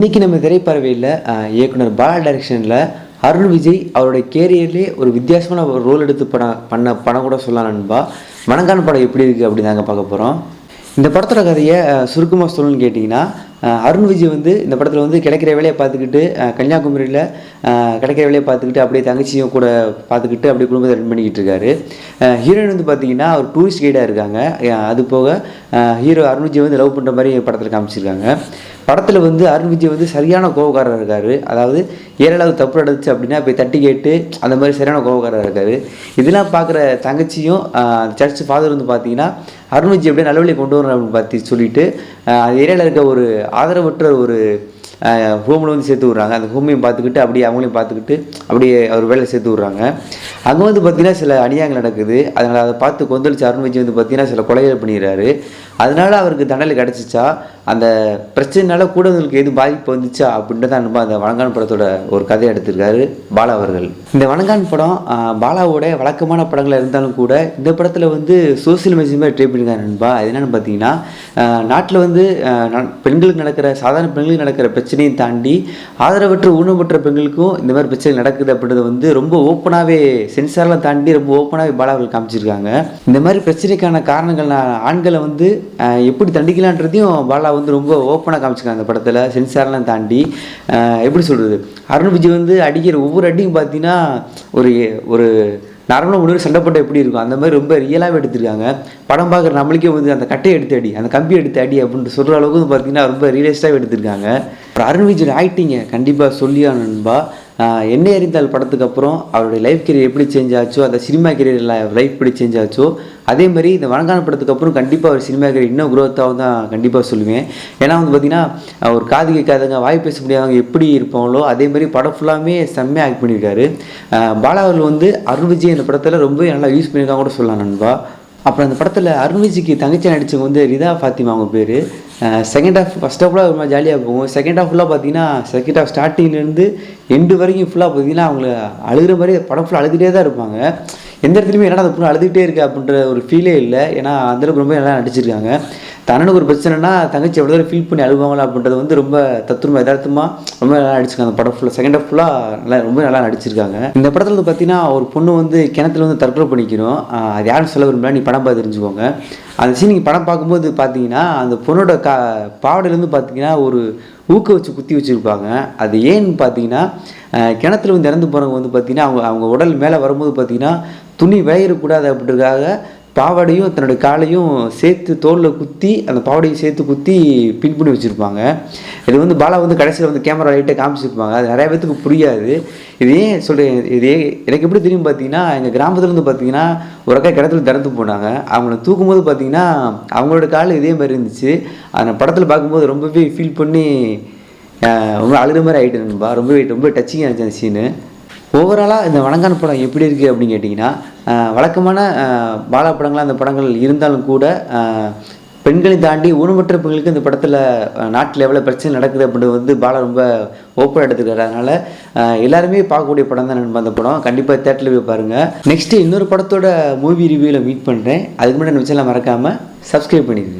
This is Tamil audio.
இன்னைக்கு நம்ம திரைப்பறவையில் இயக்குனர் பாலா டைரக்ஷனில் அருண் விஜய் அவருடைய கேரியர்லேயே ஒரு வித்தியாசமான ஒரு ரோல் எடுத்து படம் பண்ண படம் கூட சொல்லலாம் நண்பா. மணங்கான படம் எப்படி இருக்குது அப்படி தாங்க பார்க்க போகிறோம் இந்த படத்தோட கதையை சுருக்கமாக சொல்லணும்னு கேட்டிங்கன்னா அருண் விஜய் வந்து இந்த படத்தில் வந்து கிடைக்கிற வேலையை பார்த்துக்கிட்டு கன்னியாகுமரியில் கிடைக்கிற வேலையை பார்த்துக்கிட்டு அப்படியே தங்கச்சியும் கூட பார்த்துக்கிட்டு அப்படியே குடும்பத்தை ரன் பண்ணிக்கிட்டு இருக்காரு. ஹீரோயின் வந்து பார்த்தீங்கன்னா ஒரு டூரிஸ்ட் கைடாக இருக்காங்க. அது போக ஹீரோ அருண் விஜய் வந்து லவ் பண்ணுற மாதிரி படத்தில் காமிச்சிருக்காங்க. படத்தில் வந்து அருண் விஜய் வந்து சரியான கோபக்காரர் இருக்கார். அதாவது ஏழாவது தப்பு நடந்துச்சு அப்படின்னா போய் தட்டி கேட்டு அந்த மாதிரி சரியான கோபக்காரர் இருக்கார். இதெல்லாம் பார்க்குற தங்கச்சியும் சர்ச் ஃபாதர் வந்து பார்த்தீங்கன்னா அருண் விஜய் அப்படியே நல்லவழியை கொண்டு வரணும் அப்படின்னு பார்த்து சொல்லிட்டு அந்த ஏரியாவில் இருக்க ஒரு ஆதரவற்ற ஒரு ஹோமில் வந்து சேர்த்து விட்றாங்க. அந்த ஹோமையும் பார்த்துக்கிட்டு அப்படியே அவங்களையும் பார்த்துக்கிட்டு அப்படியே அவர் வேலை சேர்த்து விட்றாங்க. அங்கே வந்து பார்த்திங்கன்னா சில அநியாயங்கள் நடக்குது. அதனால் அதை பார்த்து கொந்தளிச்சு அருண் விஜய் வந்து பார்த்திங்கன்னா சில கொலைகள் பண்ணிடுறாரு. அதனால அவருக்கு தண்டனை கிடச்சிச்சா? அந்த பிரச்சனைனால கூடவங்களுக்கு எது பாதிப்பு வந்துச்சா அப்படின்றத நம்ம அந்த வணங்கான் படத்தோட ஒரு கதையை எடுத்திருக்காரு பாலா அவர்கள். இந்த வணங்கான் படம் பாலாவோட வழக்கமான படங்களாக இருந்தாலும் கூட இந்த படத்தில் வந்து சோசியல் மெசேஜ் மாதிரி ட்ரை பண்ணியிருக்காரு நண்பா. அது என்னென்னு பார்த்தீங்கன்னா நாட்டில் வந்து பெண்களுக்கு நடக்கிற சாதாரண பெண்களுக்கு நடக்கிற பிரச்சனையை தாண்டி ஆதரவற்ற ஊனமற்ற பெண்களுக்கும் இந்த மாதிரி பிரச்சனை நடக்குது அப்படின்றத வந்து ரொம்ப ஓப்பனாகவே சென்சார்லாம் தாண்டி ரொம்ப ஓப்பனாகவே பாலா அவர்கள் காமிச்சிருக்காங்க. இந்த மாதிரி பிரச்சனைக்கான காரணங்கள் ஆண்களை வந்து எப்படி தண்டிக்கலான்றதையும் பாலா வந்து ரொம்ப ஓப்பனாக காமிச்சிருக்காங்க அந்த படத்தில் சென்சார்லாம் தாண்டி. எப்படி சொல்கிறது அருண் விஜய் வந்து அடிக்கிற ஒவ்வொரு அடியும் பார்த்தீங்கன்னா ஒரு ஒரு நார்மலாக முன்னாடி சண்டைப்பட்ட எப்படி இருக்கும்? அந்த மாதிரி ரொம்ப ரியலாகவே எடுத்திருக்காங்க. படம் பார்க்குற நம்மளுக்கே வந்து அந்த கட்டையை எடுத்து அடி அந்த கம்பி எடுத்து அடி அப்படின்னு சொல்கிற அளவுக்கு வந்து பார்த்தீங்கன்னா ரொம்ப ரியலிஸ்டாகவே எடுத்திருக்காங்க. அப்புறம் அருண் விஜய் ஆக்டிங்க கண்டிப்பாக சொல்லியா நண்பா. என்னை அறிந்தால் படத்துக்கு அப்புறம் அவருடைய லைஃப் கெரியர் எப்படி சேஞ்ச் ஆச்சோ அந்த சினிமா கெரியர் லைஃப் எப்படி சேஞ்ச் ஆச்சோ அதே மாதிரி இந்த வணங்கான படத்துக்கு அப்புறம் கண்டிப்பாக ஒரு சினிமா கெரியர் இன்னும் growth-ஆகும் தான் கண்டிப்பாக சொல்லுவேன். ஏன்னா வந்து பார்த்தீங்கன்னா அவர் ஒரு காது கேட்காதவங்க வாய் பேச முடியாதவங்க எப்படி இருப்பாங்களோ அதே மாதிரி படம் ஃபுல்லாமே செம்மையாக ஆக்ட் பண்ணியிருக்காரு. பாலா அவர்கள் வந்து அருண் விஜய் இந்த படத்தில் ரொம்ப நல்லா யூஸ் பண்ணியிருக்காங்க கூட சொல்லலாம் நண்பா. அப்புறம் அந்த படத்தில் அருண் விஜய்க்கு தங்கச்சி நடிச்சவங்க வந்து ரிதா ஃபாத்திமா அவங்க பேர். செகண்ட் ஹாஃப் ஃபஸ்ட் ஹாஃபில் ரொம்ப ஜாலியாக போகும். செகண்ட் ஹாஃப் ஃபுல்லாக பார்த்தீங்கன்னா செகண்ட் ஹாஃப் ஸ்டார்டிங்லேருந்து எண்டு வரைக்கும் ஃபுல்லாக பார்த்தீங்கன்னா அவங்கள அழுகிற மாதிரி படம் ஃபுல்லாக அழுதுகிட்டே தான் இருப்பாங்க. எந்த இடத்துலையுமே என்னடா அந்த பொண்ணு அழுதுகிட்டே இருக்கு அப்படின்ற ஒரு ஃபீலே இல்லை. ஏன்னா அந்தளவுக்கு ரொம்ப நல்லா நடிச்சிருக்காங்க. தன்னனுக்கு ஒரு பிரச்சனைனா தங்கச்சி எவ்வளோ தூரம் ஃபீல் பண்ணி அழுவாங்களா அப்படின்றது வந்து ரொம்ப தத்துருமா யதார்த்தமாக ரொம்ப நல்லா நடிச்சிருக்காங்க. அந்த படம் ஃபுல்லாக செகண்ட் ஆஃப் ஃபுல்லாக நல்லா ரொம்ப நல்லா நடிச்சிருக்காங்க. இந்த படத்தில் வந்து பார்த்தீங்கன்னா ஒரு பொண்ணு வந்து கிணத்துல வந்து தற்கொலை பண்ணிக்கிறோம். அது யாரும் சொல்ல விரும்பல நீ படம் பார்த்து தெரிஞ்சுக்கோங்க. அந்த சீன் நீங்கள் படம் பார்க்கும்போது பார்த்தீங்கன்னா அந்த பொண்ணோட கா பாவடையிலேருந்து பார்த்தீங்கன்னா ஒரு ஊக்க வச்சு குத்தி வச்சுருப்பாங்க. அது ஏன்னு பார்த்தீங்கன்னா கிணத்துல வந்து இறந்து போகிறவங்க வந்து பார்த்தீங்கன்னா அவங்க அவங்க உடல் மேலே வரும்போது பார்த்தீங்கன்னா துணி விளையிடக்கூடாது அப்படின்றதுக்காக பாவாடையும் தன்னோட காலையும் சேர்த்து தோலில் குத்தி அந்த பாவாடையும் சேர்த்து குத்தி பின் பண்ணி வச்சுருப்பாங்க. இது வந்து பாலா வந்து கடைசியில் வந்து கேமரா லைட்டை காமிச்சிருப்பாங்க. அது நிறைய பேத்துக்கு புரியாது. இது ஏன் சொல்கிறேன் இது எனக்கு எப்படி தெரியும் பார்த்தீங்கன்னா எங்கள் கிராமத்தில் வந்து பார்த்தீங்கன்னா ஒரு அக்கா கிணத்துல திறந்து போனாங்க. அவங்கள தூக்கும்போது பார்த்தீங்கன்னா அவங்களோட கால் இதே மாதிரி இருந்துச்சு. அந்த படத்தில் பார்க்கும்போது ரொம்பவே ஃபீல் பண்ணி ரொம்ப அழுகிற மாதிரி ஆகிட்டு நண்பா. ரொம்பவே ரொம்ப டச்சிங்காக இருந்துச்சு அந்த சீனு ஓவராலாக இந்த வணங்கான படம் எப்படி இருக்குது அப்படின்னு கேட்டிங்கன்னா வழக்கமான பாலா படங்களாக அந்த படங்கள் இருந்தாலும் கூட பெண்களை தாண்டி ஊனமற்ற பெண்களுக்கு இந்த படத்தில் நாட்டில் எவ்வளோ பிரச்சனை நடக்குது அப்படின்றது வந்து பாலா ரொம்ப ஓப்பன் எடுத்துக்கிறாரு. அதனால் எல்லாருமே பார்க்கக்கூடிய படம் தான் நண்பா அந்த படம். கண்டிப்பாக தேட்டரில் போய் பாருங்கள் நெக்ஸ்ட்டு இன்னொரு படத்தோட மூவி ரிவ்யூவில் மீட் பண்ணுறேன் அதுக்கு முன்னாடி நம்ம மறக்காமல் சப்ஸ்கிரைப் பண்ணிடுங்க